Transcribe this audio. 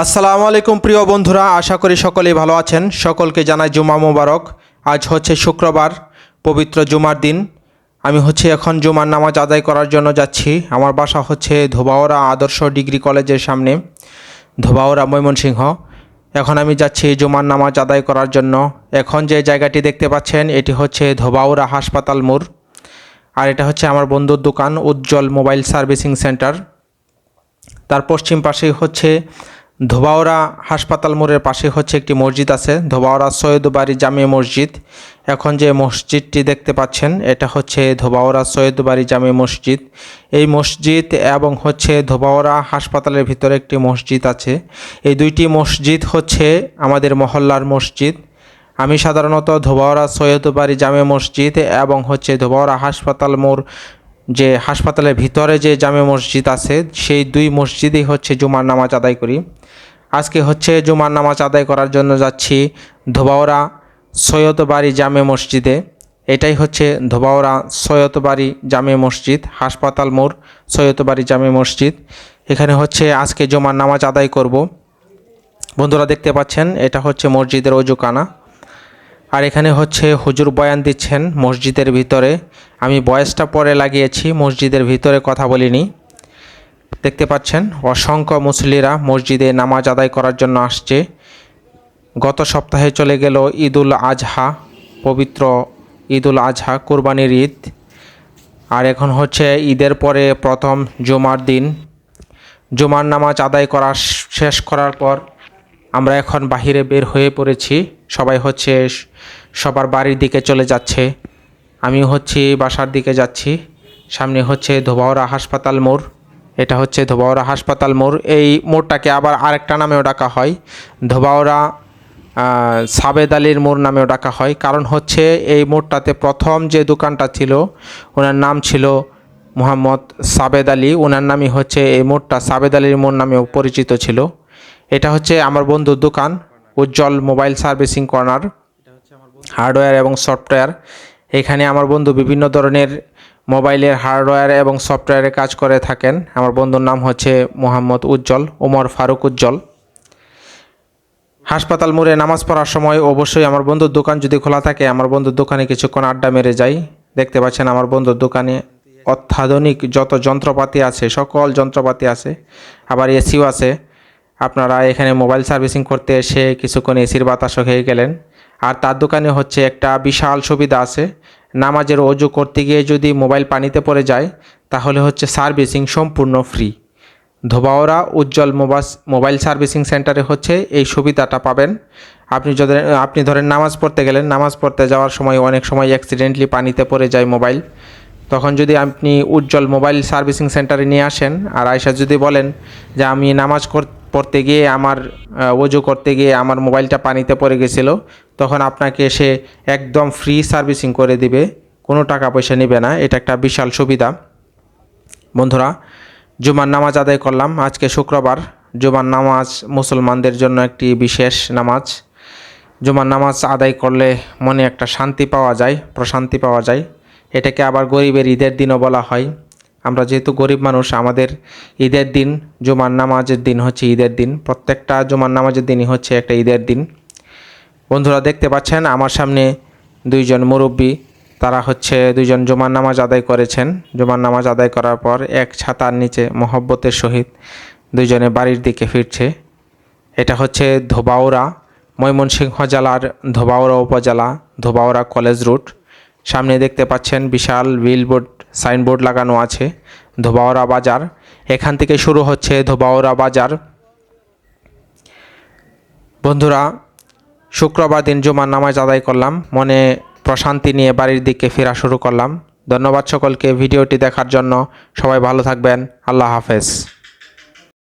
আসসালামু আলাইকুম প্রিয় বন্ধুরা, আশা করি সকলেই ভালো আছেন। সকলকে জানাই জুমা মোবারক। আজ হচ্ছে শুক্রবার, পবিত্র জুমার দিন। আমি হচ্ছে এখন জুমার নামাজ আদায় করার জন্য যাচ্ছি। আমার বাসা হচ্ছে ধোবাওরা আদর্শ ডিগ্রি কলেজের সামনে ধোবাওরা ময়মনসিংহ। এখন আমি যাচ্ছি জুমার নামাজ আদায় করার জন্য। এখন যে জায়গাটি দেখতে পাচ্ছেন, এটি হচ্ছে ধোবাউরা হাসপাতাল মোড়। আর এটা হচ্ছে আমার বন্ধুর দোকান, উজ্জ্বল মোবাইল সার্ভিসিং সেন্টার। তার পশ্চিম পাশেই হচ্ছে ধোবাওরা হাসপাতাল মোড়ের পাশে হচ্ছে একটি মসজিদ আছে। ধোবাওরা সৈয়দবাড়ি জামে মসজিদ। এখন যে মসজিদটি দেখতে পাচ্ছেন, এটা হচ্ছে ধোবাওরা সৈয়দবাড়ি জামে মসজিদ। এই মসজিদ এবং হচ্ছে ধোবাওরা হাসপাতালের ভিতরে একটি মসজিদ আছে। এই দুইটি মসজিদ হচ্ছে আমাদের মহল্লার মসজিদ। আমি সাধারণত ধোবাওরা সৈয়দবাড়ি জামে মসজিদ এবং হচ্ছে ধোবাওরা হাসপাতাল মোড় যে হাসপাতালের ভিতরে যে জামে মসজিদ আছে, সেই দুই মসজিদেই হচ্ছে জুমার নামাজ আদায় করি। আজকে হচ্ছে জুমার নামাজ আদায় করার জন্য যাচ্ছি ধোবাওরা সৈয়দবাড়ি জামে মসজিদে। এটাই হচ্ছে ধোবাওরা সৈয়দবাড়ি জামে মসজিদ, হাসপাতাল মোড় সৈয়দবাড়ি জামে মসজিদ। এখানে হচ্ছে আজকে জুমার নামাজ আদায় করব। বন্ধুরা দেখতে পাচ্ছেন, এটা হচ্ছে মসজিদের অজুকানা আর এখানে হচ্ছে হুজুর বয়ান দিচ্ছেন মসজিদের ভিতরে। আমি বয়সটা পরে লাগিয়েছি, মসজিদের ভিতরে কথা বলিনি। দেখতে পাচ্ছেন, অসংখ্য মুসলিরা মসজিদে নামাজ আদায় করার জন্য আসছে। গত সপ্তাহে চলে গেল ঈদুল আজহা, পবিত্র ঈদুল আজহা, কোরবানির ঈদ। আর এখন হচ্ছে ঈদের পরে প্রথম জুমার দিন। জুমার নামাজ আদায় করা শেষ করার পর আমরা এখন বাহিরে বের হয়ে পড়েছি। সবাই হচ্ছে সবার বাড়ির দিকে চলে যাচ্ছে। আমি হচ্ছে বাসার দিকে যাচ্ছি। সামনে হচ্ছে ধোবাওরা হাসপাতাল মোড়। এটা হচ্ছে ধোবাওরা হাসপাতাল মোড়। এই মোড়টাকে আবার আরেকটা নামেও ডাকা হয়। ধোবাওরা সাবেদ আলীর মোড় নামেও ডাকা হয়। কারণ হচ্ছে এই মোড়টাতে প্রথম যে দোকানটা ছিল, ওনার নাম ছিল মোহাম্মদ সাবেদ আলী। ওনার নামই হচ্ছে এই মোড়টা সাবেদ আলীর মোড় নামেও পরিচিত ছিল। এটা হচ্ছে আমার বন্ধুর দোকান। Ujjwal mobile servicing corner, hardware এবং সফটওয়্যার। এখানে আমার বন্ধু বিভিন্ন ধরনের মোবাইলের হার্ডওয়্যার এবং সফটওয়্যারে কাজ করে থাকেন। আমার বন্ধুর নাম হচ্ছে মোহাম্মদ উজ্জ্বল ওমর ফারুক উজ্জ্বল। হাসপাতাল মোড়ে নামাজ পড়ার সময় অবশ্যই আমার বন্ধুর দোকান যদি খোলা থাকে, আমার বন্ধুর দোকানে কিছুক্ষণ আড্ডা মেরে যাই। দেখতে পাচ্ছেন আমার বন্ধুর দোকানে অত্যাধুনিক যত যন্ত্রপাতি আছে, সকল যন্ত্রপাতি আছে, আবার এসিও আছে। আপনারা এখানে মোবাইল সার্ভিসিং করতে এসে কিছুক্ষণ এসির বাতাসও খেয়ে গেলেন। আর তার দোকানে হচ্ছে একটা বিশাল সুবিধা আছে। নামাজের অজু করতে গিয়ে যদি মোবাইল পানিতে পড়ে যায়, তাহলে হচ্ছে সার্ভিসিং সম্পূর্ণ ফ্রি। ধোবাওরা উজ্জ্বল মোবাস, মোবাইল সার্ভিসিং সেন্টারে হচ্ছে এই সুবিধাটা পাবেন। আপনি যদি, আপনি ধরেন নামাজ পড়তে গেলেন, নামাজ পড়তে যাওয়ার সময় অনেক সময় অ্যাক্সিডেন্টলি পানিতে পড়ে যায় মোবাইল। তখন যদি আপনি উজ্জ্বল মোবাইল সার্ভিসিং সেন্টারে নিয়ে আসেন, আর আয়সা যদি বলেন যে আমি নামাজ কর- পড়তে গিয়ে আমার অজু করতে গিয়ে আমার মোবাইলটা পানিতে পড়ে গেছিল, তখন আপনাকে সে একদম ফ্রি সার্ভিসিং করে দিবে, কোনো টাকা পয়সা নেবে না, এটা একটা বিশাল সুবিধা। বন্ধুরা, জুমার নামাজ আদায় করলাম, আজকে শুক্রবার, জুমার নামাজ মুসলমানদের জন্য একটি বিশেষ নামাজ। জুমার নামাজ আদায় করলে মনে একটা শান্তি পাওয়া যায়, প্রশান্তি পাওয়া যায়, এটাকে আবার গরিবের ঈদের দিনও বলা হয়। আমরা যেহেতু গরিব মানুষ, আমাদের ঈদের দিন, জুমার নামাজের দিন হচ্ছে ঈদের দিন। প্রত্যেকটা জুমার নামাজের দিনই হচ্ছে একটা ঈদের দিন। বন্ধুরা দেখতে পাচ্ছেন, আমার সামনে দুইজন মুরব্বী, তারা হচ্ছে দুইজন জুমার নামাজ আদায় করেছেন। জুমার নামাজ আদায় করার পর এক ছাতার নিচে মহব্বতের সহিত দুইজনে বাড়ির দিকে ফিরছে। এটা হচ্ছে ধোবাউড়া, ময়মনসিংহ জেলার ধোবাউড়া উপজেলা, ধোবাউড়া কলেজ রুট সামনে দেখতে পাচ্ছেন বিশাল বিলবোর্ড সাইনবোর্ড লাগানো আছে, ধোবাওরা বাজার। এখান থেকে শুরু হচ্ছে ধোবাওরা বাজার। বন্ধুরা, শুক্রবার দিন জুমার নামাজ আদায় করলাম, মনে প্রশান্তি নিয়ে বাড়ির দিকে ফেরা শুরু করলাম। ধন্যবাদ সকলকে ভিডিওটি দেখার জন্য। সবাই ভালো থাকবেন। আল্লাহ হাফেজ।